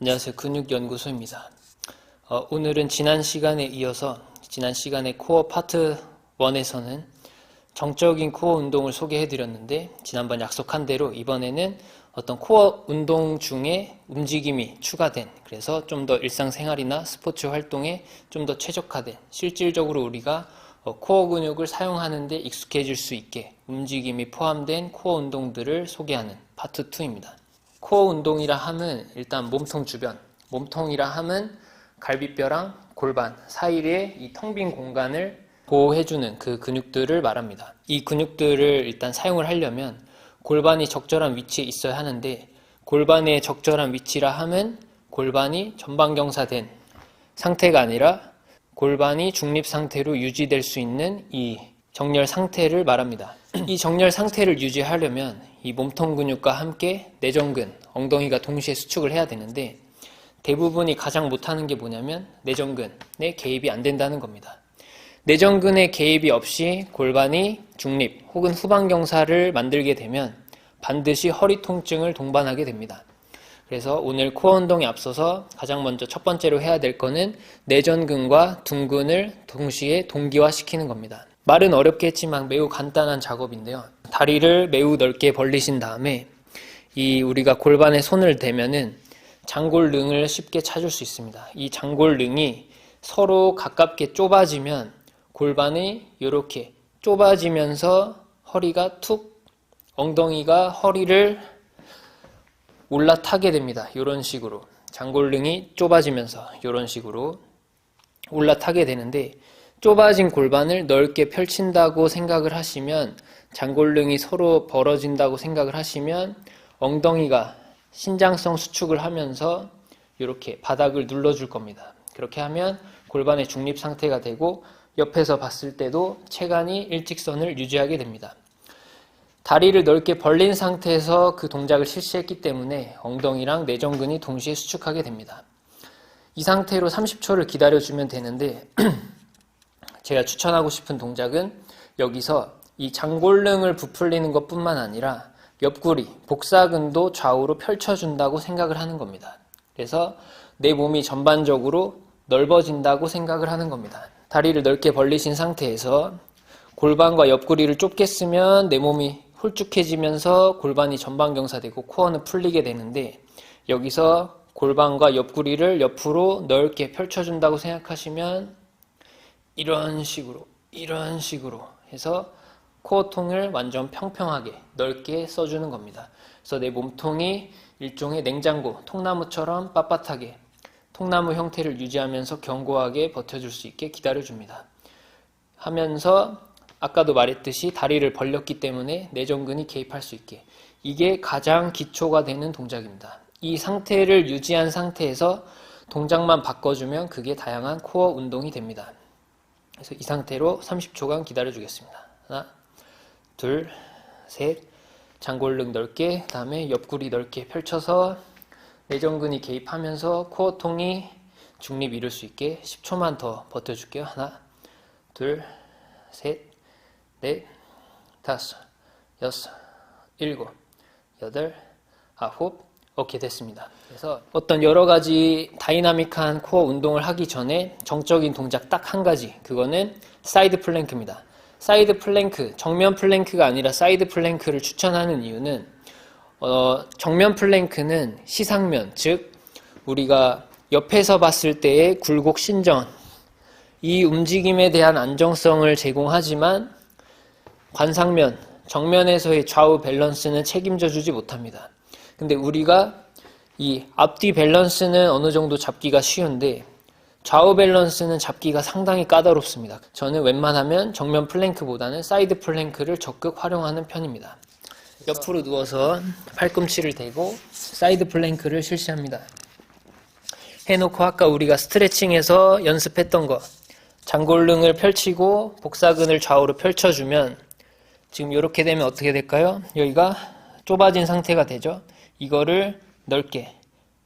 안녕하세요. 근육연구소입니다. 어, 오늘은 지난 시간에 이어서 지난 시간에 코어 파트 1에서는 정적인 코어 운동을 소개해 드렸는데 지난번 약속한 대로 이번에는 어떤 코어 운동 중에 움직임이 추가된 그래서 좀 더 일상생활이나 스포츠 활동에 좀 더 최적화된 실질적으로 우리가 어, 코어 근육을 사용하는데 익숙해질 수 있게 움직임이 포함된 코어 운동들을 소개하는 파트 2입니다. 코어 운동이라 함은 일단 몸통 주변, 몸통이라 함은 갈비뼈랑 골반 사이의 이 텅 빈 공간을 보호해주는 그 근육들을 말합니다. 이 근육들을 일단 사용을 하려면 골반이 적절한 위치에 있어야 하는데 골반의 적절한 위치라 함은 골반이 전방경사된 상태가 아니라 골반이 중립 상태로 유지될 수 있는 이 정렬 상태를 말합니다. 이 정렬 상태를 유지하려면 이 몸통 근육과 함께 내전근, 엉덩이가 동시에 수축을 해야 되는데 대부분이 가장 못하는 게 뭐냐면 내전근에 개입이 안 된다는 겁니다. 내전근의 개입이 없이 골반이 중립 혹은 후방경사를 만들게 되면 반드시 허리 통증을 동반하게 됩니다. 그래서 오늘 코어 운동에 앞서서 가장 먼저 첫 번째로 해야 될 거는 내전근과 둔근을 동시에 동기화시키는 겁니다. 말은 어렵겠지만 매우 간단한 작업인데요. 다리를 매우 넓게 벌리신 다음에 이 우리가 골반에 손을 대면은 장골능을 쉽게 찾을 수 있습니다. 이 장골능이 서로 가깝게 좁아지면 골반이 이렇게 좁아지면서 허리가 툭 엉덩이가 허리를 올라타게 됩니다. 이런 식으로 장골능이 좁아지면서 이런 식으로 올라타게 되는데 좁아진 골반을 넓게 펼친다고 생각을 하시면 장골능이 서로 벌어진다고 생각을 하시면 엉덩이가 신장성 수축을 하면서 이렇게 바닥을 눌러줄 겁니다. 그렇게 하면 골반의 중립 상태가 되고 옆에서 봤을 때도 체간이 일직선을 유지하게 됩니다. 다리를 넓게 벌린 상태에서 그 동작을 실시했기 때문에 엉덩이랑 내전근이 동시에 수축하게 됩니다. 이 상태로 30초를 기다려주면 되는데 제가 추천하고 싶은 동작은 여기서 이 장골릉을 부풀리는 것 뿐만 아니라 옆구리, 복사근도 좌우로 펼쳐준다고 생각을 하는 겁니다. 그래서 내 몸이 전반적으로 넓어진다고 생각을 하는 겁니다. 다리를 넓게 벌리신 상태에서 골반과 옆구리를 좁게 쓰면 내 몸이 홀쭉해지면서 골반이 전방경사되고 코어는 풀리게 되는데 여기서 골반과 옆구리를 옆으로 넓게 펼쳐준다고 생각하시면 이런 식으로 이런 식으로 해서 코어통을 완전 평평하게 넓게 써주는 겁니다. 그래서 내 몸통이 일종의 냉장고, 통나무처럼 빳빳하게 통나무 형태를 유지하면서 견고하게 버텨줄 수 있게 기다려줍니다. 하면서 아까도 말했듯이 다리를 벌렸기 때문에 내전근이 개입할 수 있게 이게 가장 기초가 되는 동작입니다. 이 상태를 유지한 상태에서 동작만 바꿔주면 그게 다양한 코어 운동이 됩니다. 그래서 이 상태로 30초간 기다려주겠습니다. 하나, 둘, 셋, 장골릉 넓게, 그 다음에 옆구리 넓게 펼쳐서 내전근이 개입하면서 코어 통이 중립 이룰 수 있게 10초만 더 버텨줄게요. 하나, 둘, 셋, 넷, 다섯, 여섯, 일곱, 여덟, 아홉, 오케이 됐습니다. 그래서 어떤 여러 가지 다이나믹한 코어 운동을 하기 전에 정적인 동작 딱 한 가지 그거는 사이드 플랭크입니다. 사이드 플랭크, 정면 플랭크가 아니라 사이드 플랭크를 추천하는 이유는 어, 정면 플랭크는 시상면, 즉 우리가 옆에서 봤을 때의 굴곡 신전 이 움직임에 대한 안정성을 제공하지만 관상면, 정면에서의 좌우 밸런스는 책임져 주지 못합니다. 근데 우리가 이 앞뒤 밸런스는 어느 정도 잡기가 쉬운데 좌우 밸런스는 잡기가 상당히 까다롭습니다. 저는 웬만하면 정면 플랭크보다는 사이드 플랭크를 적극 활용하는 편입니다. 옆으로 누워서 팔꿈치를 대고 사이드 플랭크를 실시합니다. 해놓고 아까 우리가 스트레칭에서 연습했던 거 장골릉을 펼치고 복사근을 좌우로 펼쳐주면 지금 이렇게 되면 어떻게 될까요? 여기가 좁아진 상태가 되죠. 이거를 넓게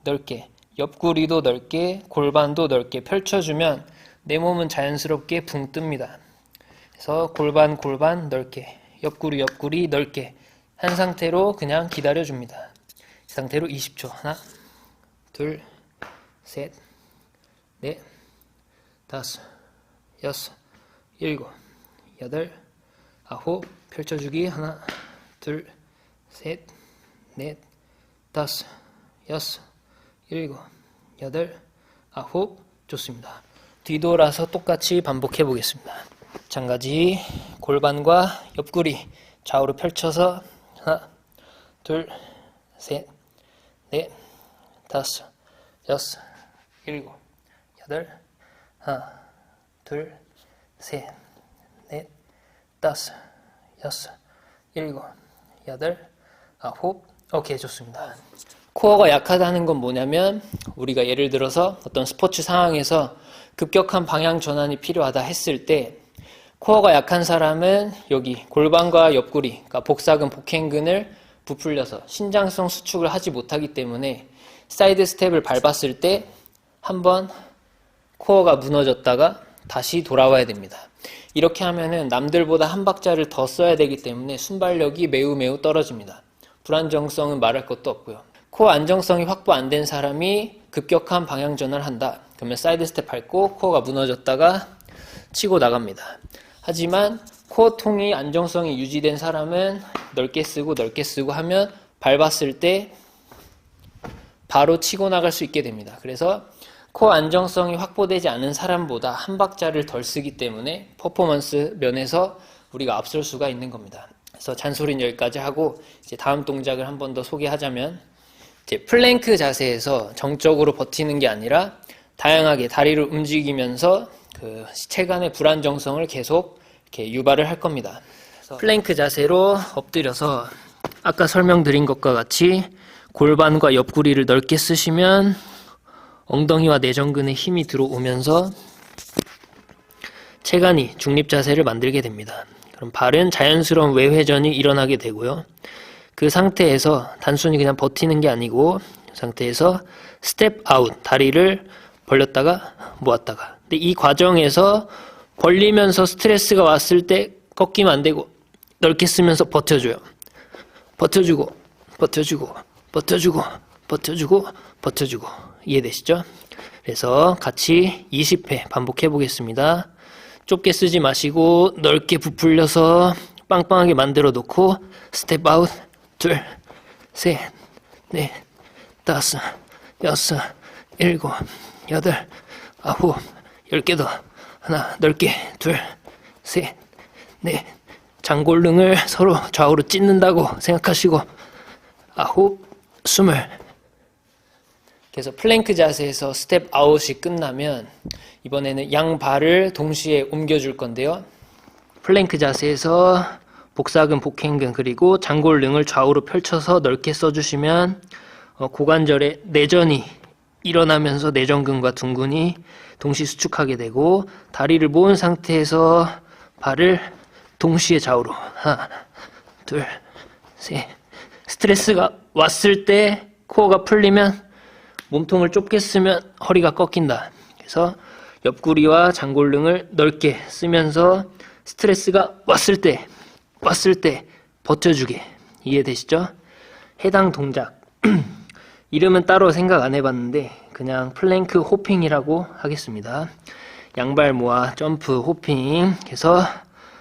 넓게 옆구리도 넓게 골반도 넓게 펼쳐주면 내 몸은 자연스럽게 붕 뜹니다. 그래서 골반 골반 넓게 옆구리 옆구리 넓게 한 상태로 그냥 기다려줍니다. 이 상태로 20초 하나 둘 셋, 넷, 다섯, 여섯, 일곱, 여덟, 아홉, 펼쳐주기 하나, 둘, 셋, 넷, 다섯, 여섯, 일곱, 여덟, 아홉, 좋습니다. 뒤돌아서 똑같이 반복해 보겠습니다. 장가지 골반과 옆구리 좌우로 펼쳐서 하나, 둘, 셋, 넷, 다섯, 여섯, 일곱, 여덟, 하나, 둘, 셋, 넷, 다섯, 여섯, 일곱, 여덟, 아홉. 오케이, 좋습니다. 코어가 약하다는 건 뭐냐면 우리가 예를 들어서 어떤 스포츠 상황에서 급격한 방향 전환이 필요하다 했을 때 코어가 약한 사람은 여기 골반과 옆구리, 그러니까 복사근, 복행근을 부풀려서 신장성 수축을 하지 못하기 때문에 사이드 스텝을 밟았을 때 한번 코어가 무너졌다가 다시 돌아와야 됩니다. 이렇게 하면은 남들보다 한 박자를 더 써야 되기 때문에 순발력이 매우 매우 떨어집니다. 불안정성은 말할 것도 없고요. 코어 안정성이 확보 안 된 사람이 급격한 방향 전환을 한다. 그러면 사이드 스텝 밟고 코어가 무너졌다가 치고 나갑니다. 하지만 코어 통이 안정성이 유지된 사람은 넓게 쓰고 넓게 쓰고 하면 밟았을 때 바로 치고 나갈 수 있게 됩니다. 그래서 코어 안정성이 확보되지 않은 사람보다 한 박자를 덜 쓰기 때문에 퍼포먼스 면에서 우리가 앞설 수가 있는 겁니다. 그래서 잔소리는 여기까지 하고 이제 다음 동작을 한 번 더 소개하자면 이제 플랭크 자세에서 정적으로 버티는 게 아니라 다양하게 다리를 움직이면서 그 체간의 불안정성을 계속 이렇게 유발을 할 겁니다. 플랭크 자세로 엎드려서 아까 설명드린 것과 같이 골반과 옆구리를 넓게 쓰시면 엉덩이와 내전근에 힘이 들어오면서 체간이 중립 자세를 만들게 됩니다. 그럼 발은 자연스러운 외회전이 일어나게 되고요. 그 상태에서 단순히 그냥 버티는 게 아니고 그 상태에서 스텝 아웃 다리를 벌렸다가 모았다가 근데 이 과정에서 벌리면서 스트레스가 왔을 때 꺾이면 안 되고 넓게 쓰면서 버텨줘요. 버텨주고 버텨주고 버텨주고 버텨주고 버텨주고 이해되시죠? 그래서 같이 20회 반복해 보겠습니다. 좁게 쓰지 마시고 넓게 부풀려서 빵빵하게 만들어 놓고 스텝 아웃 둘, 셋, 넷, 다섯, 여섯, 일곱, 여덟, 아홉, 열 개 더. 하나, 넓게, 둘, 셋, 넷. 장골릉을 서로 좌우로 찢는다고 생각하시고, 아홉, 스물. 그래서 플랭크 자세에서 스텝 아웃이 끝나면, 이번에는 양 발을 동시에 옮겨줄 건데요. 플랭크 자세에서 복사근, 복행근 그리고 장골릉을 좌우로 펼쳐서 넓게 써주시면 어, 고관절에 내전이 일어나면서 내전근과 둔근이 동시 수축하게 되고 다리를 모은 상태에서 발을 동시에 좌우로 하나, 둘, 셋 스트레스가 왔을 때 코어가 풀리면 몸통을 좁게 쓰면 허리가 꺾인다. 그래서 옆구리와 장골릉을 넓게 쓰면서 스트레스가 왔을 때 왔을 때 버텨주게 이해되시죠? 해당 동작 이름은 따로 생각 안 해봤는데 그냥 플랭크 호핑이라고 하겠습니다. 양발 모아 점프 호핑 해서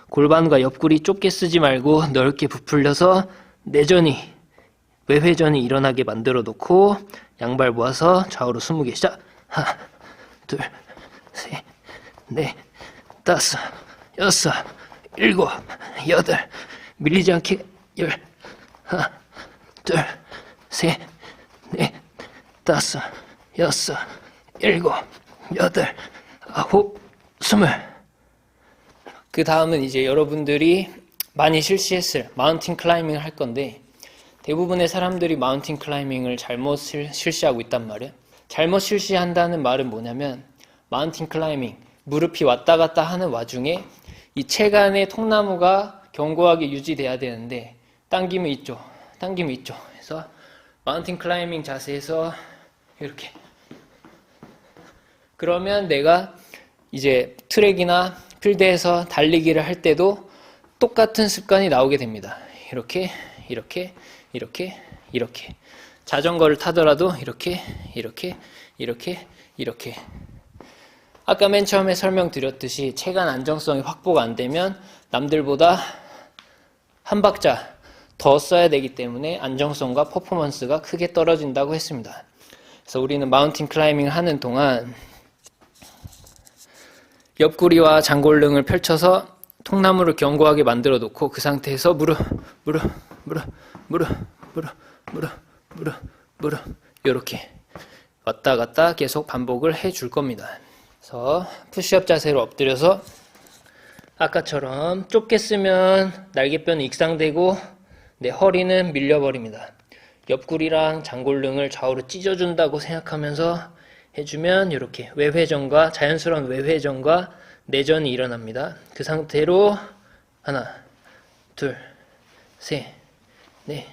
골반과 옆구리 좁게 쓰지 말고 넓게 부풀려서 내전이 외회전이 일어나게 만들어 놓고 양발 모아서 좌우로 20개 시작 하나 둘셋넷 다섯 여섯 일곱, 여덟, 밀리지 않게 열, 하나, 둘, 셋, 넷, 다섯, 여섯, 일곱, 여덟, 아홉, 스물. 그 다음은 이제 여러분들이 많이 실시했을 마운틴 클라이밍을 할 건데 대부분의 사람들이 마운틴 클라이밍을 잘못 실, 실시하고 있단 말이에요. 잘못 실시한다는 말은 뭐냐면 마운틴 클라이밍 무릎이 왔다 갔다 하는 와중에 이 체간의 통나무가 견고하게 유지돼야 되는데 당기면 있죠. 당기면 있죠. 그래서 마운틴 클라이밍 자세에서 이렇게 그러면 내가 이제 트랙이나 필드에서 달리기를 할 때도 똑같은 습관이 나오게 됩니다. 이렇게 이렇게 이렇게 이렇게 자전거를 타더라도 이렇게, 이렇게, 이렇게, 이렇게. 아까 맨 처음에 설명드렸듯이 체간 안정성이 확보가 안 되면 남들보다 한 박자 더 써야 되기 때문에 안정성과 퍼포먼스가 크게 떨어진다고 했습니다. 그래서 우리는 마운틴 클라이밍을 하는 동안 옆구리와 장골릉을 펼쳐서 통나무를 견고하게 만들어 놓고 그 상태에서 무릎, 무릎, 무릎, 무릎, 무릎, 무릎, 무릎, 무릎 이렇게 왔다 갔다 계속 반복을 해 줄 겁니다. 그래서 푸시업 자세로 엎드려서 아까처럼 좁게 쓰면 날개뼈는 익상되고 내 허리는 밀려버립니다. 옆구리랑 장골릉을 좌우로 찢어준다고 생각하면서 해주면 이렇게 외회전과 자연스러운 외회전과 내전이 일어납니다. 그 상태로 하나, 둘, 셋, 넷,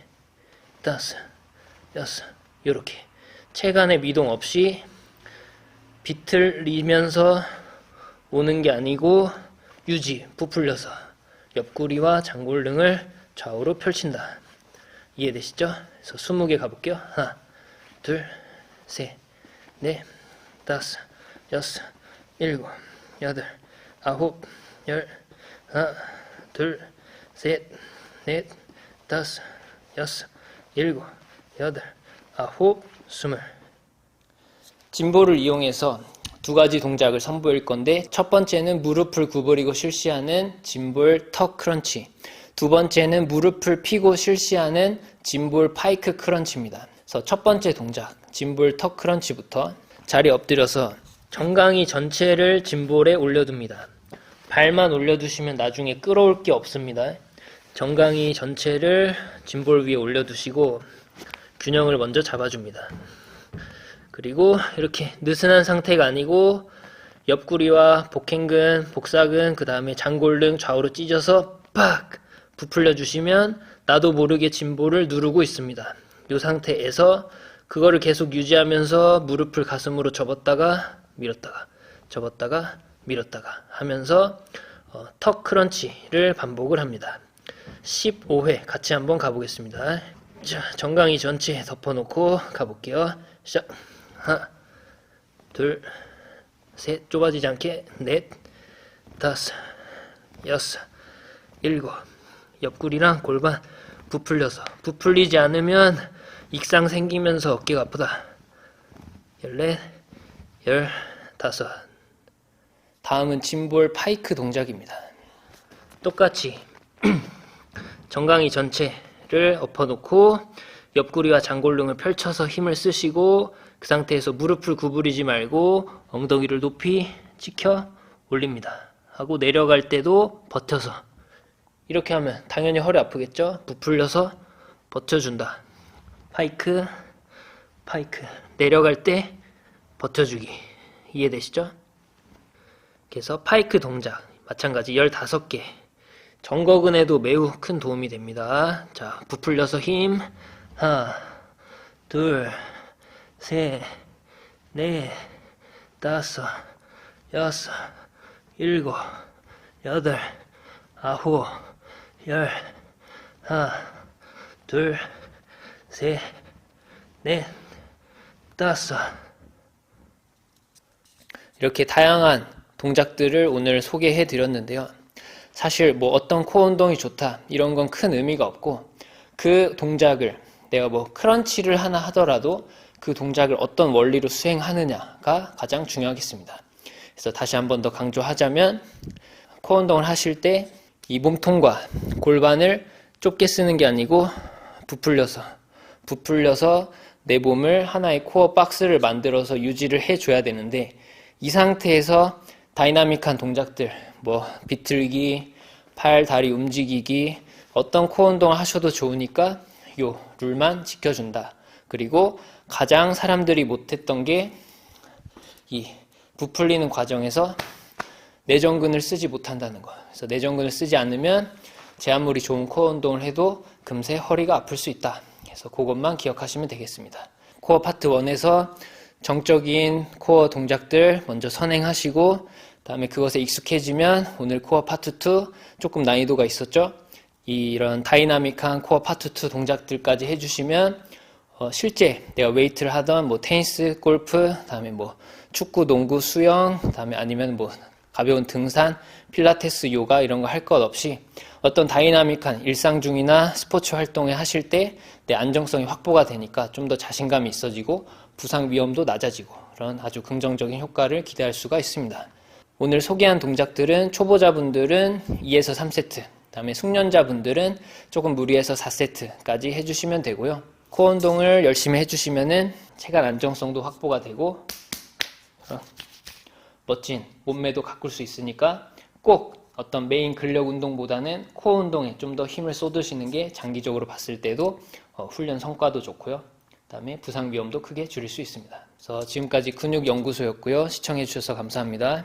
다섯, 여섯 이렇게 체간의 미동 없이 비틀리면서 오는 게 아니고 유지, 부풀려서 옆구리와 장골 등을 좌우로 펼친다. 이해되시죠? 그래서 20개 가볼게요. 하나, 둘, 셋, 넷, 다섯, 여섯, 일곱, 여덟, 아홉, 열, 하나, 둘, 셋, 넷, 다섯, 여섯, 일곱, 여덟, 아홉, 스물. 진보를 이용해서 두 가지 동작을 선보일 건데 첫 번째는 무릎을 구부리고 실시하는 짐볼 턱 크런치 두 번째는 무릎을 펴고 실시하는 짐볼 파이크 크런치입니다. 그래서 첫 번째 동작 짐볼 턱 크런치부터 자리 엎드려서 정강이 전체를 짐볼에 올려둡니다. 발만 올려두시면 나중에 끌어올 게 없습니다. 정강이 전체를 짐볼 위에 올려두시고 균형을 먼저 잡아줍니다. 그리고 이렇게 느슨한 상태가 아니고 옆구리와 복행근, 복사근, 그 다음에 장골등 좌우로 찢어서 팍 부풀려 주시면 나도 모르게 짐볼을 누르고 있습니다. 이 상태에서 그거를 계속 유지하면서 무릎을 가슴으로 접었다가 밀었다가 접었다가 밀었다가 하면서 어, 턱 크런치를 반복을 합니다. 15회 같이 한번 가보겠습니다. 자, 정강이 전체 덮어놓고 가볼게요. 시작. 하나, 둘, 셋, 좁아지지 않게, 넷, 다섯, 여섯, 일곱, 옆구리랑 골반 부풀려서, 부풀리지 않으면 익상 생기면서 어깨가 아프다. 열넷, 열다섯. 다음은 짐볼 파이크 동작입니다. 똑같이 정강이 전체를 엎어놓고 옆구리와 장골릉을 펼쳐서 힘을 쓰시고 그 상태에서 무릎을 구부리지 말고 엉덩이를 높이 찍혀 올립니다. 하고 내려갈 때도 버텨서 이렇게 하면 당연히 허리 아프겠죠? 부풀려서 버텨준다. 파이크, 파이크. 내려갈 때 버텨주기. 이해되시죠? 그래서 파이크 동작 마찬가지 15개. 정거근에도 매우 큰 도움이 됩니다. 자, 부풀려서 힘. 하나, 둘, 셋, 넷, 다섯, 여섯, 일곱, 여덟, 아홉, 열, 하나, 둘, 셋, 넷, 다섯. 이렇게 다양한 동작들을 오늘 소개해 드렸는데요. 사실 뭐 어떤 코어 운동이 좋다 이런 건 큰 의미가 없고 그 동작을 내가 뭐 크런치를 하나 하더라도 그 동작을 어떤 원리로 수행하느냐가 가장 중요하겠습니다. 그래서 다시 한 번 더 강조하자면 코어 운동을 하실 때 이 몸통과 골반을 좁게 쓰는 게 아니고 부풀려서 부풀려서 내 몸을 하나의 코어 박스를 만들어서 유지를 해줘야 되는데 이 상태에서 다이나믹한 동작들 뭐 비틀기, 팔, 다리 움직이기 어떤 코어 운동을 하셔도 좋으니까 요 룰만 지켜준다. 그리고 가장 사람들이 못했던 게 이 부풀리는 과정에서 내전근을 쓰지 못한다는 거. 그래서 내전근을 쓰지 않으면 제 아무리 좋은 코어 운동을 해도 금세 허리가 아플 수 있다. 그래서 그것만 기억하시면 되겠습니다. 코어 파트 1에서 정적인 코어 동작들 먼저 선행하시고 다음에 그것에 익숙해지면 오늘 코어 파트 2 조금 난이도가 있었죠. 이런 다이나믹한 코어 파트 2 동작들까지 해주시면 어, 실제 내가 웨이트를 하던 뭐 테니스, 골프, 다음에 뭐 축구, 농구, 수영, 다음에 아니면 뭐 가벼운 등산, 필라테스, 요가 이런 거 할 것 없이 어떤 다이나믹한 일상 중이나 스포츠 활동에 하실 때 내 안정성이 확보가 되니까 좀 더 자신감이 있어지고 부상 위험도 낮아지고 그런 아주 긍정적인 효과를 기대할 수가 있습니다. 오늘 소개한 동작들은 초보자분들은 2에서 3세트, 다음에 숙련자분들은 조금 무리해서 4세트까지 해주시면 되고요. 코어 운동을 열심히 해주시면은 체간 안정성도 확보가 되고 어, 멋진 몸매도 가꿀 수 있으니까 꼭 어떤 메인 근력 운동보다는 코어 운동에 좀 더 힘을 쏟으시는 게 장기적으로 봤을 때도 어, 훈련 성과도 좋고요. 그다음에 부상 위험도 크게 줄일 수 있습니다. 그래서 지금까지 근육 연구소였고요. 시청해 주셔서 감사합니다.